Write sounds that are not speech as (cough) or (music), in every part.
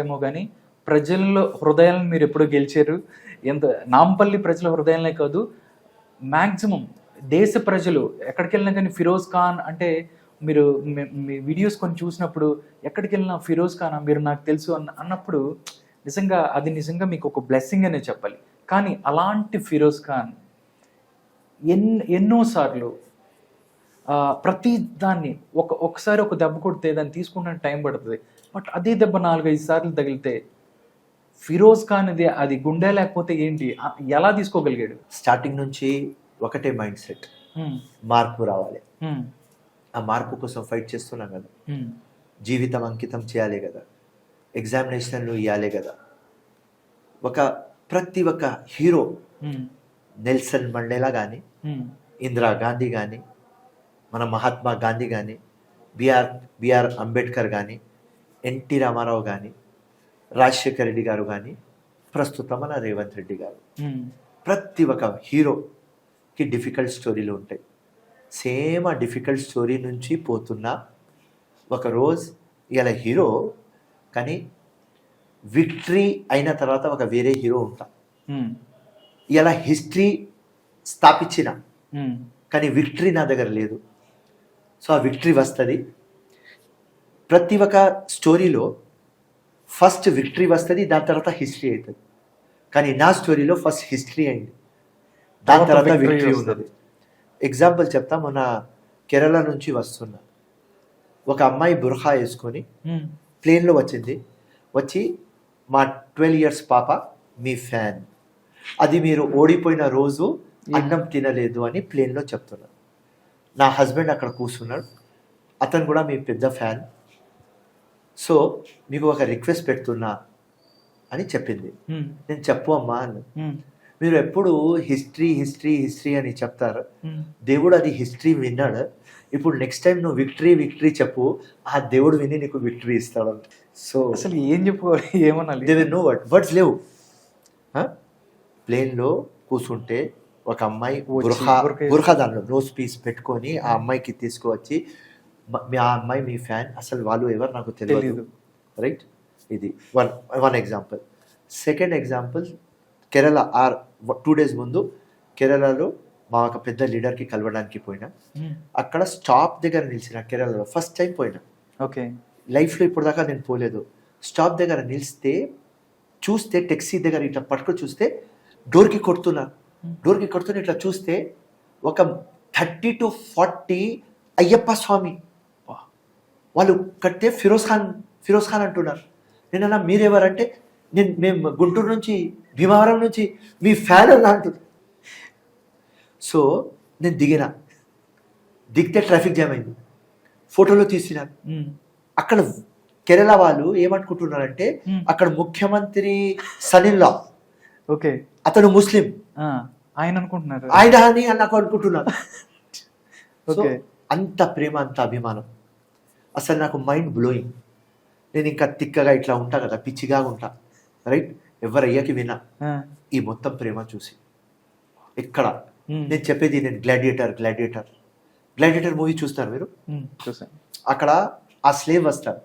ఏమో కానీ ప్రజల్లో హృదయాలను మీరు ఎప్పుడో గెలిచారు. ఎంత నాంపల్లి ప్రజల హృదయాలనే కాదు మ్యాక్సిమం దేశ ప్రజలు ఎక్కడికి వెళ్ళినా కానీ ఫిరోజ్ ఖాన్ అంటే మీరు మీ- వీడియోస్ కొన్ని చూసినప్పుడు ఎక్కడికి వెళ్ళినా ఫిరోజ్ ఖాన్ మీరు నాకు తెలుసు అన్న అన్నప్పుడు నిజంగా అది నిజంగా మీకు ఒక బ్లెస్సింగ్ అనే చెప్పాలి. కానీ అలాంటి ఫిరోజ్ ఖాన్ ఎన్ ఎన్నోసార్లు ప్రతి దాన్ని ఒక ఒకసారి ఒక దెబ్బ కొడితే దాన్ని తీసుకుంటానికి టైం పడుతుంది. బట్ అదే దెబ్బ నాలుగైదు సార్లు తగిలితే ఫిరోజ్ ఖాన్ అది అది గుండె లేకపోతే ఏంటి? ఎలా తీసుకోగలిగాడు? స్టార్టింగ్ నుంచి ఒకటే మైండ్ సెట్. మార్పు రావాలి. ఆ మార్పు కోసం ఫైట్ చేస్తున్నాం కదా. జీవితం అంకితం చేయాలి కదా. ఎగ్జామినేషన్లు ఇవ్వాలి కదా. ఒక ప్రతి ఒక్క హీరో నెల్సన్ మండేలా కానీ ఇందిరా గాంధీ కానీ మన మహాత్మా గాంధీ కానీ బిఆర్ బిఆర్ అంబేద్కర్ కానీ ఎన్టీ రామారావు కానీ రాజశేఖర రెడ్డి గారు కానీ ప్రస్తుతం మన రేవంత్ రెడ్డి గారు. ప్రతి ఒక్క హీరోకి డిఫికల్ట్ స్టోరీలు ఉంటాయి. సేమ్ ఆ డిఫికల్ట్ స్టోరీ నుంచి పోతున్న ఒక రోజు ఇలా హీరో కానీ విక్టరీ అయిన తర్వాత ఒక వేరే హీరో ఉంటా. ఇలా హిస్టరీ స్థాపించిన కానీ విక్టరీ నా దగ్గర లేదు. సో ఆ విక్టరీ వస్తుంది. ప్రతి ఒక్క స్టోరీలో ఫస్ట్ విక్టరీ వస్తుంది దాని తర్వాత హిస్టరీ అవుతుంది కానీ నా స్టోరీలో ఫస్ట్ హిస్టరీ అయింది. దాని తర్వాత విక్టరీ. ఉన్నది. ఎగ్జాంపుల్ చెప్తా మొన్న కేరళ నుంచి వస్తున్నా. ఒక అమ్మాయి బుర్ఖా వేసుకొని ప్లేన్లో వచ్చింది. వచ్చి మా ట్వెల్వ్ ఇయర్స్ పాప మీ ఫ్యాన్. అది మీరు ఓడిపోయిన రోజు అన్నం తినలేదు అని ప్లేన్లో చెప్తున్నారు. నా హస్బెండ్ అక్కడ కూర్చున్నాడు. అతను కూడా మీ పెద్ద ఫ్యాన్. సో మీకు ఒక రిక్వెస్ట్ పెడుతున్నా అని చెప్పింది. నేను చెప్పు అమ్మా హ్మ్, మీరు ఎప్పుడు హిస్టరీ హిస్టరీ హిస్టరీ అని చెప్తారు. దేవుడు అది హిస్టరీ విన్నాడు. ఇప్పుడు నెక్స్ట్ టైం నువ్వు విక్టరీ విక్టరీ చెప్పు. ఆ దేవుడు విని నీకు విక్టరీ ఇస్తాడు సో అసలు ఏం చెప్పుకోవాలి ఏమనాలి? దే నో వర్డ్ వర్డ్స్ లేవు. ప్లేన్లో కూర్చుంటే ఒక అమ్మాయి బుర్ఖా బుర్ఖా బుర్ఖా దానిలో నోస్ పీస్ పెట్టుకొని ఆ అమ్మాయికి తీసుకువచ్చి మ- ఆ అమ్మాయి మీ ఫ్యాన్ అసలు వాళ్ళు ఎవరు నాకు తెలియదు. రైట్ ఇది one one example. Second example Kerala or two days ముందు కేరళలో మా ఒక పెద్ద లీడర్కి కలవడానికి పోయినా. హ్మ్, అక్కడ స్టాప్ దగ్గర నిలిచిన కేరళలో ఫస్ట్ టైం పోయినా. ఓకే. లైఫ్లో ఇప్పుడు దాకా నేను పోలేదు. స్టాప్ దగ్గర నిలిస్తే చూస్తే టెక్సీ దగ్గర ఇట్లా పట్టుకొని చూస్తే డోర్కి కొడుతున్నారు డోర్కి కొడుతున్న ఇట్లా చూస్తే ఒక thirty to forty Ayyappa Swami. వాళ్ళు కట్టే ఫిరోజ్ ఖాన్ ఫిరోజ్ ఖాన్ అంటున్నారు. నేను అన్నా మీరెవరంటే నేను మేము గుంటూరు నుంచి భీమవరం నుంచి మీ ఫ్యాన్ అంటున్నారు సో నేను దిగిన. దిగితే ట్రాఫిక్ జామ్ అయింది. ఫోటోలో తీసినాను హ్మ్, అక్కడ కేరళ వాళ్ళు ఏమనుకుంటున్నారంటే. అక్కడ ముఖ్యమంత్రి సనిల్లా. ఓకే. అతను ముస్లిం. ఆయన అనుకుంటున్నారు. ఆయన అని నాకు అనుకుంటున్నారు. (laughs) అంత ప్రేమ అంత అభిమానం. అసలు నాకు మైండ్ బ్లోయింగ్ నేను ఇంకా తిక్కగా ఇట్లా ఉంటా కదా పిచ్చిగా ఉంటా. రైట్ ఎవరయ్యాకి వినా ఈ మొత్తం ప్రేమ చూసి. ఎక్కడ? నేను చెప్పేది నేను గ్లాడియేటర్ గ్లాడియేటర్ గ్లాడియేటర్ మూవీ చూస్తారు మీరు? అక్కడ ఆ స్లేవ్ వస్తారు.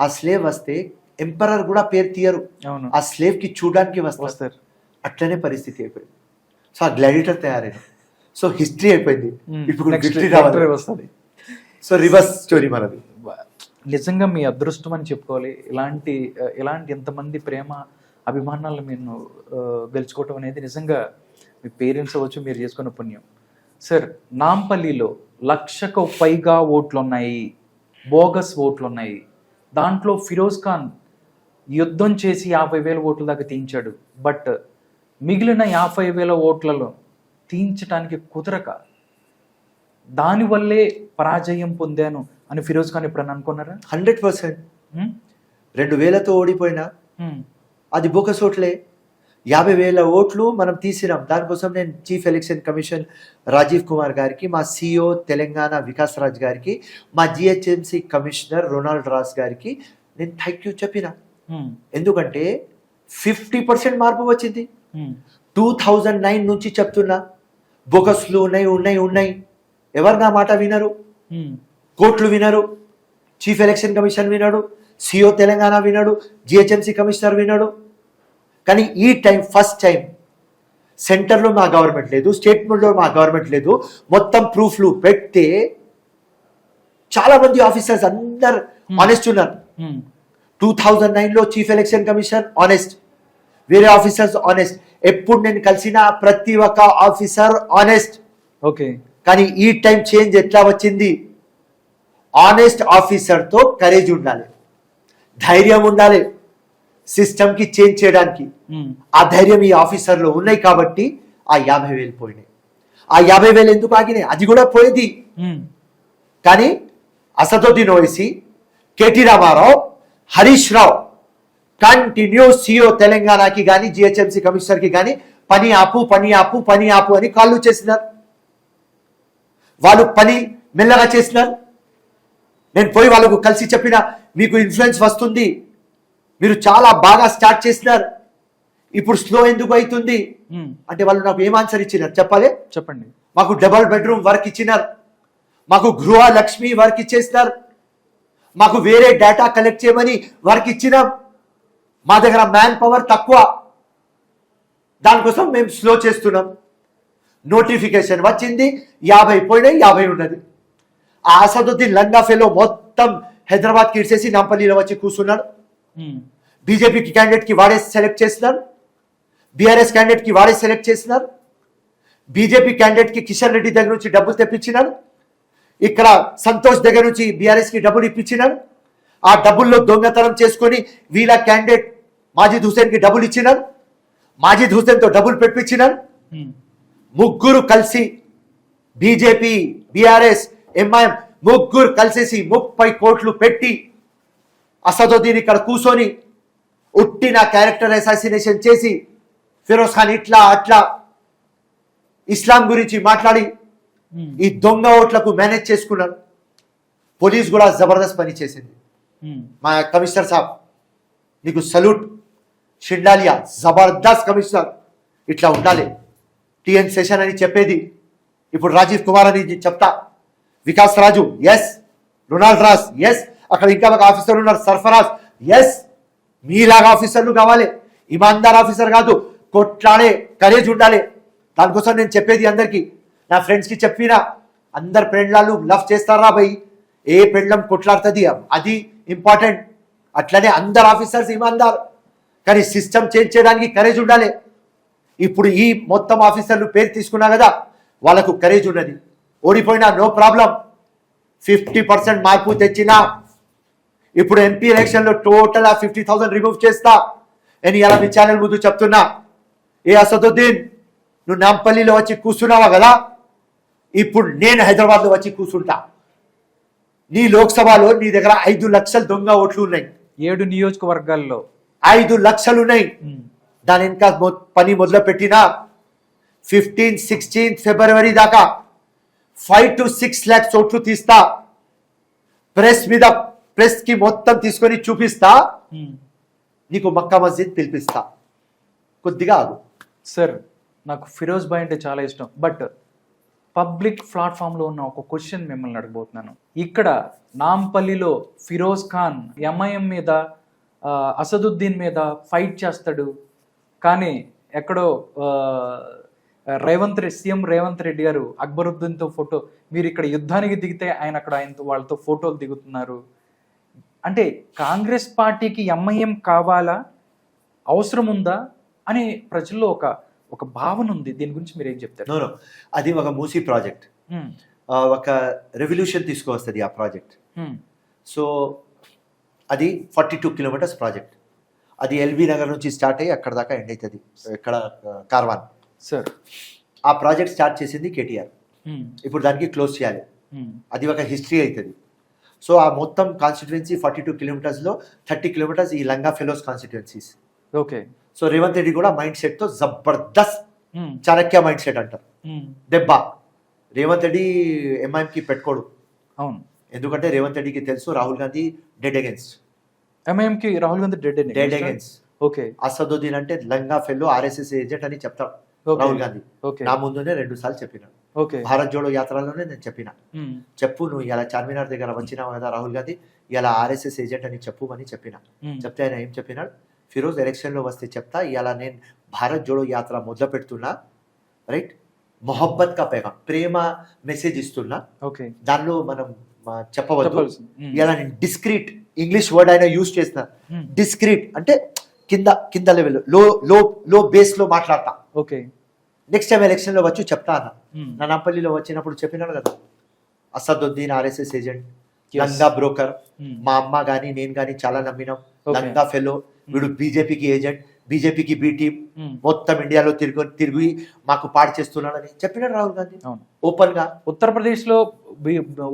ఆ స్లేవ్ వస్తే ఎంపరర్ కూడా పేరు తీయరు. ఆ స్లేవ్కి చూడడానికి వస్తారు. వస్తారు. అట్లనే పరిస్థితి అయిపోయింది. సో ఆ గ్లాడియేటర్ తయారైంది. సో హిస్టరీ అయిపోయింది. ఇప్పుడు victory రావాలి. వస్తది. సో రివర్స్ స్టోరీ మనది. నిజంగా మీ అదృష్టం అని చెప్పుకోవాలి. ఇలాంటి ఇలాంటి ఎంతమంది ప్రేమ అభిమానాలు నేను గెలుచుకోవటం అనేది నిజంగా మీ పేరెంట్స్ అవ్వచ్చు మీరు చేసుకున్న పుణ్యం. సార్ నాంపల్లిలో లక్షకు పైగా ఓట్లు ఉన్నాయి బోగస్ ఓట్లు ఉన్నాయి దాంట్లో ఫిరోజ్ ఖాన్ యుద్ధం చేసి యాభై వేల ఓట్ల దాకా తీయించాడు. బట్ మిగిలిన యాభై వేల ఓట్లలో తీయించడానికి కుదరక దానివల్లే పరాజయం పొందాను అని ఫిరోజ్ ఖాన్ ఎప్పుడన్నా అనుకున్నారా హండ్రెడ్ పర్సెంట్? రెండు వేలతో ఓడిపోయినా. అది బోకస్ ఓట్లే యాభై వేల ఓట్లు మనం తీసినాం దానికోసం నేను chief election commission Rajiv Kumar గారికి మా సిఇఓ తెలంగాణ వికాస్ రాజ్ గారికి మా జిహెచ్ఎంసి కమిషనర్ రొనాల్డ్ రాస్ గారికి నేను థ్యాంక్ యూ చెప్పిన. ఎందుకంటే ఫిఫ్టీ పర్సెంట్ మార్పు వచ్చింది. టూ థౌజండ్ నైన్ నుంచి చెప్తున్నా బోకస్లు ఉన్నాయి ఉన్నాయి ఉన్నాయి ఎవరు నా మాట వినరు. కోర్టులు వినరు. చీఫ్ ఎలక్షన్ కమిషన్ వినడు. సిఓ తెలంగాణ వినడు. జిహెచ్ఎంసీ కమిషనర్ వినడు. కానీ ఈ టైం ఫస్ట్ టైం సెంటర్లో మా గవర్నమెంట్ లేదు స్టేట్మెంట్లో మా గవర్నమెంట్ లేదు. మొత్తం ప్రూఫ్లు పెడితే చాలా మంది ఆఫీసర్స్ అందరు ఆనెస్ట్ ఉన్నారు. టూ థౌజండ్ నైన్లో చీఫ్ ఎలక్షన్ కమిషన్ ఆనెస్ట్ వేరే ఆఫీసర్స్ ఆనెస్ట్ ఎప్పుడు నేను కలిసిన ప్రతి ఒక్క ఆఫీసర్ ఆనెస్ట్ ఓకే. కానీ ఈ టైం చేంజ్ ఎట్లా వచ్చింది? ఆనెస్ట్ ఆఫీసర్తో కరేజ్ ఉండాలి. ధైర్యం ఉండాలి. సిస్టమ్కి చేంజ్ చేయడానికి. ఉమ్, ఆ ధైర్యం ఈ ఆఫీసర్లో ఉన్నాయి కాబట్టి ఆ యాభై వేలు పోయినాయి. ఆ యాభై వేలు ఎందుకు ఆగినాయి? అది కూడా పోయింది. ఉమ్, కానీ Asaduddin Owaisi KT Ramarao Harish Rao continue CEO తెలంగాణకి కానీ జిహెచ్ఎంసీ కమిషనర్కి కానీ పని ఆపు పని ఆపు పని ఆపు అని కాళ్ళు చేసినారు. వాళ్ళు పని మెల్లగా చేసినారు. నేను పోయి వాళ్ళకు కలిసి చెప్పిన మీకు ఇన్ఫ్లుయెన్స్ వస్తుంది. మీరు చాలా బాగా స్టార్ట్ చేసినారు. ఇప్పుడు స్లో ఎందుకు అవుతుంది? ఉమ్, అంటే వాళ్ళు నాకు ఏం ఆన్సర్ ఇచ్చినారు? చెప్పాలి? చెప్పండి. మాకు డబల్ బెడ్రూమ్ వర్క్ ఇచ్చినారు. మాకు గృహ లక్ష్మి వర్క్ ఇచ్చేసినారు. మాకు వేరే డేటా కలెక్ట్ చేయమని వర్క్ ఇచ్చినాం. మా దగ్గర మ్యాన్ పవర్ తక్కువ. దానికోసం మేము స్లో చేస్తున్నాం. నోటిఫికేషన్ వచ్చింది యాభై పోయినాయి యాభై ఉన్నది. ఆ అసదుద్దీన్ లంగా ఫెలో మొత్తం హైదరాబాద్కి ఇడిచేసి నాంపల్లిలో వచ్చి కూర్చున్నాడు బీజేపీకి క్యాండిడేట్కి వాడే సెలెక్ట్ చేసినారు. బీఆర్ఎస్ క్యాండిడేట్కి వాడే సెలెక్ట్ చేసినారు. బీజేపీ క్యాండిడేట్కి కిషన్ రెడ్డి దగ్గర నుంచి డబ్బులు తెప్పించినాడు ఇక్కడ సంతోష్ దగ్గర నుంచి బీఆర్ఎస్కి డబ్బులు ఇప్పించినాడు ఆ డబ్బుల్లో దొంగతనం చేసుకొని వీళ్ళ క్యాండిడేట్ మాజిద్ హుసేన్కి డబ్బులు ఇచ్చినారు. మాజిద్ హుసేన్తో డబ్బులు పెట్టించినారు ఉమ్, ముగ్గురు కలిసి బీజేపీ బీఆర్ఎస్ ఎంఐఎం ముగ్గురు కలిసేసి ముప్పై కోట్లు పెట్టి అసదుద్దీన్ ఇక్కడ కూర్చొని ఉట్టిన క్యారెక్టర్ అసాసినేషన్ చేసి ఫిరోజ్ ఖాన్ ఇట్లా అట్లా ఇస్లాం గురించి మాట్లాడి ఈ దొంగ ఓట్లకు మేనేజ్ చేసుకున్నాడు పోలీస్ కూడా జబర్దస్త్ పని చేసింది. మా కమిషనర్ సాబ్ నీకు సల్యూట్ షిండాలియా జబర్దస్త్ కమిషనర్. ఇట్లా ఉండాలి. టిఎన్ సెషన్ అని చెప్పేది. ఇప్పుడు రాజీవ్ కుమార్ అని చెప్తా. Vikas Raju S Ronald Ross S అక్కడ ఇంకా ఒక ఆఫీసర్ ఉన్నారు సర్ఫరాజ్ ఎస్ మీలాగా ఆఫీసర్లు కావాలి. ఇమాందార్ ఆఫీసర్ కాదు కొట్లాడే కరేజ్ ఉండాలి. దానికోసం నేను చెప్పేది అందరికీ. నా ఫ్రెండ్స్కి చెప్పినా అందరు పెండ్లాలు లవ్ చేస్తారా భయ్ ఏ పెండ్లం కొట్లాడుతుంది? అది ఇంపార్టెంట్ అట్లనే అందరు ఆఫీసర్స్ ఇమాందార్ కానీ సిస్టమ్ చేంజ్ చేయడానికి కరేజ్ ఉండాలి. ఇప్పుడు ఈ మొత్తం ఆఫీసర్లు పేరు తీసుకున్నా కదా వాళ్ళకు కరేజ్ ఉన్నది. ఓడిపోయినా నో ప్రాబ్లం ఫిఫ్టీ పర్సెంట్ మార్పు తెచ్చినా. ఇప్పుడు ఎంపీ ఎలక్షన్లో టోటల్ ఆ ఫిఫ్టీ థౌసండ్ రిమూవ్ చేస్తా. నేను ఇలా మీ ఛానల్ ముందు చెప్తున్నా. ఏ అసదుద్దీన్ నువ్వు నాంపల్లిలో వచ్చి కూర్చున్నావా కదా? ఇప్పుడు నేను హైదరాబాద్లో వచ్చి కూర్చుంటా. నీ లోక్సభలో నీ దగ్గర ఐదు లక్షల దొంగ ఓట్లు ఉన్నాయి. ఏడు నియోజకవర్గాల్లో. ఐదు లక్షలు ఉన్నాయి. దాని ఇంకా పని మొదలు పెట్టినా ఫిఫ్టీన్ సిక్స్టీన్ ఫిబ్రవరి దాకా ఫైవ్ టు సిక్స్ ల్యాక్స్ ఓట్లు తీస్తా. ప్రెస్ మీద ప్రెస్కి మొత్తం తీసుకొని చూపిస్తా. నీకు మక్కా మస్జిద్ పిలిపిస్తా. కొద్దిగా ఆగు. సార్ నాకు ఫిరోజ్ భాయ్ అంటే చాలా ఇష్టం. బట్ పబ్లిక్ ప్లాట్ఫామ్లో ఉన్న ఒక క్వశ్చన్ మిమ్మల్ని అడగబోతున్నాను. ఇక్కడ నాంపల్లిలో ఫిరోజ్ ఖాన్ ఎంఐఎం మీద అసదుద్దీన్ మీద ఫైట్ చేస్తాడు. కానీ ఎక్కడో రేవంత్ రెడ్డి సీఎం రేవంత్ రెడ్డి గారు అక్బరుద్దీన్తో ఫోటో మీరు ఇక్కడ యుద్ధానికి దిగితే ఆయన అక్కడ ఆయనతో వాళ్ళతో ఫోటోలు దిగుతున్నారు. అంటే కాంగ్రెస్ పార్టీకి ఎంఐఎం కావాలా? అవసరం ఉందా? అని ప్రజల్లో ఒక ఒక భావన ఉంది. దీని గురించి మీరు ఏం చెప్తారు? అది ఒక మూసీ ప్రాజెక్ట్. ఒక రెవల్యూషన్ తీసుకువస్తుంది ఆ ప్రాజెక్ట్. సో అది ఫార్టీ టూ కిలోమీటర్స్ ప్రాజెక్ట్. అది ఎల్బీ నగర్ నుంచి స్టార్ట్ అయ్యి అక్కడ దాకా ఎండ్ అవుతుంది. ఇక్కడ కార్వాన్. సార్. ఆ ప్రాజెక్ట్ స్టార్ట్ చేసింది కేటీఆర్. ఇప్పుడు దానికి క్లోజ్ చేయాలి. అది ఒక హిస్టరీ అవుతుంది. సో ఆ మొత్తం కాన్స్టిట్యుయెన్సీ ఫార్టీ టూ కిలోమీటర్స్లో థర్టీ కిలోమీటర్స్ ఈ లంగా fellows constituencies. Okay. So Revanth Reddy కూడా మైండ్ సెట్తో జబర్దస్త్ చాణక్య మైండ్ సెట్ అంటారు. దెబ్బ. రేవంత్ రెడ్డి ఎంఐఎంకి పెట్టుకోడు. అవును. ఎందుకంటే రేవంత్ రెడ్డికి తెలుసు Rahul Gandhi dead against. ఎంఐఎంకి Rahul Gandhi dead dead okay Asaduddin అంటే లంగా ఫెల్లో ఆర్ఎస్ఎస్ ఏజెంట్ అని చెప్తాడు ఓకే రాహుల్ గాంధీ. ఓకే నా ముందునే రెండు సార్లు చెప్పిన. ఓకే భారత్ జోడో యాత్రలోనే నేను చెప్పిన. ఉమ్, చెప్పు నువ్వు ఇలా చార్మినార్ దగ్గర వచ్చినావు కదా రాహుల్ గాంధీ ఇలా ఆర్ఎస్ఎస్ ఏజెంట్ అని చెప్పుమని చెప్పిన. ఉమ్, చెప్తే ఆయన ఏం చెప్పినాడు? ఫిరోజ్ ఎలక్షన్లో వస్తే చెప్తా ఇలా నేను భారత్ జోడో యాత్ర మొదలు పెడుతున్నా రైట్? మొహబ్బత్ కా పేగం ప్రేమ మెసేజ్ ఇస్తున్నా. ఓకే దానిలో మనం చెప్పవద్దు. చెప్పాల్సింది ఉమ్, ఇలా నేను డిస్క్రీట్ ఇంగ్లీష్ వర్డ్ అయినా యూజ్ ఉమ్, డిస్క్రీట్ అంటే కింద కింద లెవెల్లో లో లో బేస్లో మాట్లాడతా. ఓకే. నెక్స్ట్ టైం ఎలక్షన్లో వచ్చి చెప్తా అన్న. ఉమ్, నా నాంపల్లిలో వచ్చినప్పుడు చెప్పినాడు కదా. Asaduddin RSS agent. లంగా బ్రోకర్ ఉమ్, మా అమ్మ కానీ నేను కానీ చాలా నమ్మినాం. లంగా ఫెలో వీడు బీజేపీకి ఏజెంట్ బీజేపీకి బి టీం ఉమ్, మొత్తం ఇండియాలో తిరిగి తిరిగి మాకు పాడు చేస్తున్నాడని చెప్పినాడు రాహుల్ గాంధీ. ఓపెన్గా ఉత్తరప్రదేశ్లో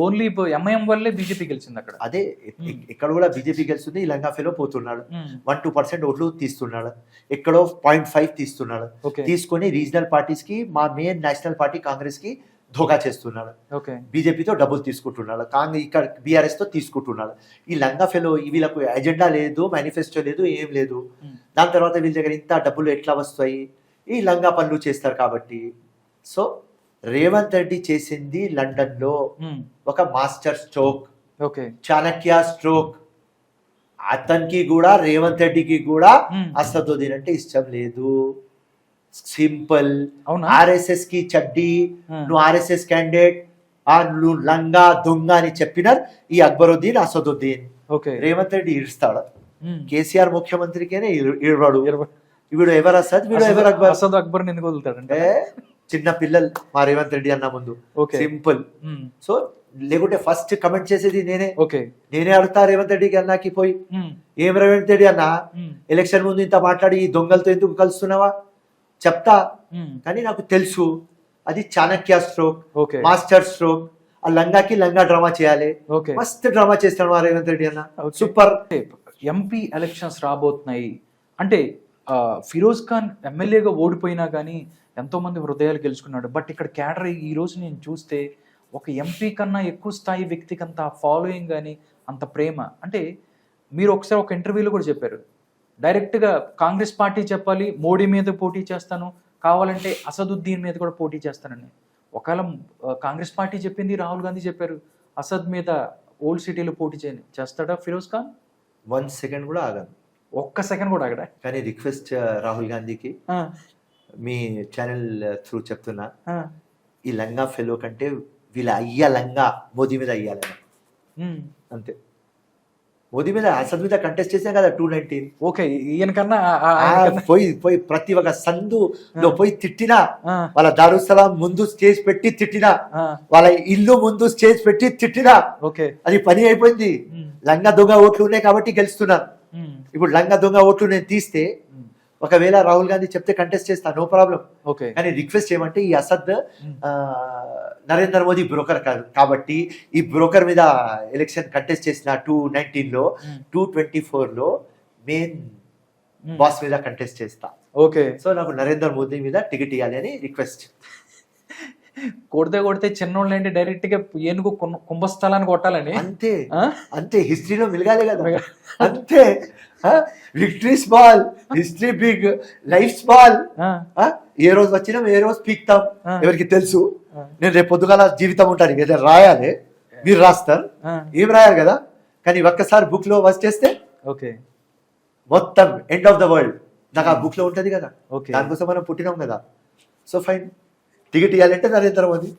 ఓన్లీ ఎంఐఎం వల్లే బీజేపీ గెలిచింది అక్కడ. అదే ఇ- Hmm. ఇక్కడ కూడా బీజేపీ గెలుస్తుంది ఫెలో పోతున్నాడు. ఉమ్, వన్ టూ పర్సెంట్ ఓట్లు తీస్తున్నాడు. ఎక్కడో పాయింట్ ఫైవ్ తీస్తున్నాడు. తీసుకొని రీజనల్ పార్టీస్కి మా మెయిన్ నేషనల్ పార్టీ కాంగ్రెస్కి ధోకా చేస్తున్నాడు ఓకే. బీజేపీతో డబ్బులు తీసుకుంటున్నాడు కాంగ్రెస్ ఇక్కడ బీఆర్ఎస్తో తీసుకుంటున్నాడు ఈ లంగా ఫెలో వీళ్ళకు ఎజెండా లేదు మేనిఫెస్టో లేదు ఏం లేదు. ఉమ్, దాని తర్వాత వీళ్ళ దగ్గర ఇంత డబ్బులు ఎట్లా వస్తాయి? ఈ లంగా పనులు చేస్తారు కాబట్టి. సో రేవంత్ రెడ్డి చేసింది లండన్లో ఉమ్, ఒక master stroke okay. Chanakya stroke అతనికి కూడా రేవంత్ రెడ్డికి కూడా ఉమ్, అసదుద్దీన్ అంటే ఇష్టం లేదు. సింపుల్. అవునా? ఆర్ఎస్ఎస్కి చడ్డీ నువ్వు ఆర్ఎస్ఎస్ క్యాండిడేట్ ఆ నువ్వు లంగా దొంగ అని చెప్పినారు ఈ అక్బరుద్దీన్ అసదుద్దీన్. ఓకే. రేవంత్ రెడ్డి ఇస్తాడు ఉమ్, కేసీఆర్ ముఖ్యమంత్రికేనే ఇరవై- వీడు ఎవరు అసద్? వీడు ఎవరు అక్బర్? అసద్ అక్బర్ ఎందుకు వదులుతాడంటే చిన్న పిల్లలు మా రేవంత్ రెడ్డి అన్న ముందు. సింపుల్. సో లేకుంటే ఫస్ట్ కమెంట్ చేసేది నేనే. ఓకే. నేనే అడుగుతా రేవంత్ రెడ్డికి అన్నాకి పోయి. ఏం రేవంత్ రెడ్డి అన్న? ఎలక్షన్ ముందు ఇంత మాట్లాడి ఈ దొంగలతో ఎందుకు కలుస్తున్నావా? చెప్తా. కానీ నాకు తెలుసు. అది Chanakya stroke okay. Master stroke ఆ లంగాకి లంగా డ్రామా చేయాలి. ఓకే. మస్త్ డ్రామా చేస్తాడు మా రేవంత్ రెడ్డి అన్న. సూపర్. ఎంపీ ఎలక్షన్స్ రాబోతున్నాయి. అంటే ఫిరోజ్ ఖాన్ ఎమ్మెల్యేగా ఓడిపోయినా కానీ ఎంతో మంది హృదయాలు గెలుచుకున్నాడు. బట్ ఇక్కడ క్యాడర్ ఈ రోజు నేను చూస్తే ఒక ఎంపీ కన్నా ఎక్కువ స్థాయి వ్యక్తికి అంత ఫాలోయింగ్ కానీ అంత ప్రేమ. అంటే మీరు ఒకసారి ఒక ఇంటర్వ్యూలో కూడా చెప్పారు. డైరెక్ట్గా కాంగ్రెస్ పార్టీ చెప్పాలి మోడీ మీద పోటీ చేస్తాను కావాలంటే అసదుద్దీన్ మీద కూడా పోటీ చేస్తానని. ఒకవేళ కాంగ్రెస్ పార్టీ చెప్పింది రాహుల్ గాంధీ చెప్పారు అసద్ మీద ఓల్డ్ సిటీలో పోటీ చేయని చేస్తాడా ఫిరోజ్ ఖాన్? వన్ సెకండ్ కూడా ఆగను ఒక్క సెకండ్ కూడా అక్కడ కానీ రిక్వెస్ట్ రాహుల్ గాంధీకి. మీ ఛానల్ త్రూ చెప్తున్నా ఈ లంగా ఫెలో కంటే వీళ్ళ అయ్య లంగా మోదీ మీద అయ్యాలని. అంతే. మోదీ మీద అసద్ మీద కంటెస్ట్ చేసాం కదా టూ నైన్టీన్ ఓకే ఈయన కన్నా పోయి పోయి ప్రతి ఒక్క సందులో పోయి తిట్టినా వాళ్ళ దారుస్థలం ముందు స్టేజ్ పెట్టి తిట్టినా వాళ్ళ ఇల్లు ముందు స్టేజ్ పెట్టి తిట్టినా ఓకే. అది పని అయిపోయింది. లంగా దొంగ ఓట్లు ఉన్నాయి కాబట్టి గెలుస్తున్నారు ఉమ్, ఇప్పుడు లంగా దొంగ ఓట్లు నేను తీస్తే ఒకవేళ రాహుల్ గాంధీ చెప్తే కంటెస్ట్ చేస్తా నో ప్రాబ్లం ఓకే కానీ రిక్వెస్ట్ ఏమంటే ఈ అసద్ ఆ, నరేంద్ర మోదీ బ్రోకర్ కాదు. కాబట్టి ఈ బ్రోకర్ మీద ఎలక్షన్ కంటెస్ట్ చేసిన టూ నైన్టీన్లో ఉమ్, టూ ట్వంటీ ఫోర్లో మెయిన్. బాస్ మీద కంటెస్ట్ చేస్తా. ఓకే సో నాకు నరేంద్ర మోదీ మీద టికెట్ ఇవ్వాలి అని రిక్వెస్ట్ కొడితే కొడితే చిన్నోళ్ళు ఏంటి డైరెక్ట్గా ఏనుగు కుంభ- కుంభస్థలాన్ని కొట్టాలని? అంతే? అంతే. హిస్టరీలో మిలగాలి కదా. అంతే. Victory small history big life small ఏ రోజు వచ్చినాం ఏ రోజు పీక్తాం. ఎవరికి తెలుసు. నేను రేపు పొద్దుగాల జీవితం ఉంటాను. ఏదో రాయాలి మీరు రాస్తారు. ఏం రాయాలి కదా? కానీ ఒక్కసారి బుక్లో వర్క్ చేస్తే ఓకే. మొత్తం ఎండ్ ఆఫ్ ద వరల్డ్ నాకు ఆ బుక్లో ఉంటది కదా. ఓకే. దానికోసం మనం పుట్టినాం కదా. సో ఫైన్ టికెట్ ఇవ్వాలంటే నరేంద్ర మోదీ.